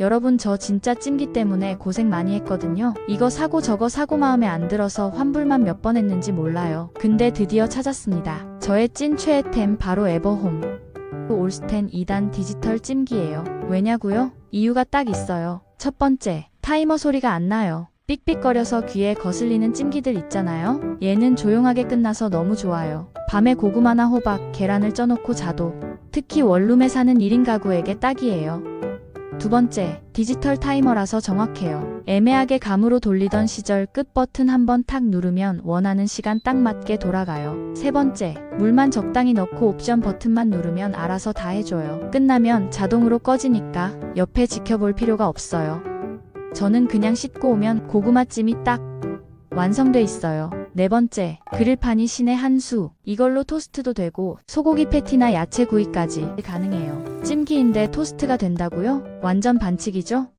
여러분 저 진짜 찜기 때문에 고생 많이 했거든요. 이거 사고 저거 사고 마음에 안 들어서 환불만 몇 번 했는지 몰라요. 근데 드디어 찾았습니다. 저의 찐 최애템 바로 에버홈. 올스텐 2단 디지털 찜기예요. 왜냐고요? 이유가 딱 있어요. 첫 번째, 타이머 소리가 안 나요. 삑삑거려서 귀에 거슬리는 찜기들 있잖아요. 얘는 조용하게 끝나서 너무 좋아요. 밤에 고구마나 호박, 계란을 쪄놓고 자도 특히 원룸에 사는 1인 가구에게 딱이에요. 두 번째, 디지털 타이머라서 정확해요. 애매하게 감으로 돌리던 시절 끝 버튼 한 번 탁 누르면 원하는 시간 딱 맞게 돌아가요. 세 번째, 물만 적당히 넣고 옵션 버튼만 누르면 알아서 다 해줘요. 끝나면 자동으로 꺼지니까 옆에 지켜볼 필요가 없어요. 저는 그냥 씻고 오면 고구마찜이 딱 완성돼 있어요. 네 번째, 그릴판이 신의 한 수. 이걸로 토스트도 되고 소고기 패티나 야채 구이까지 가능해요. 찜기인데 토스트가 된다고요? 완전 반칙이죠?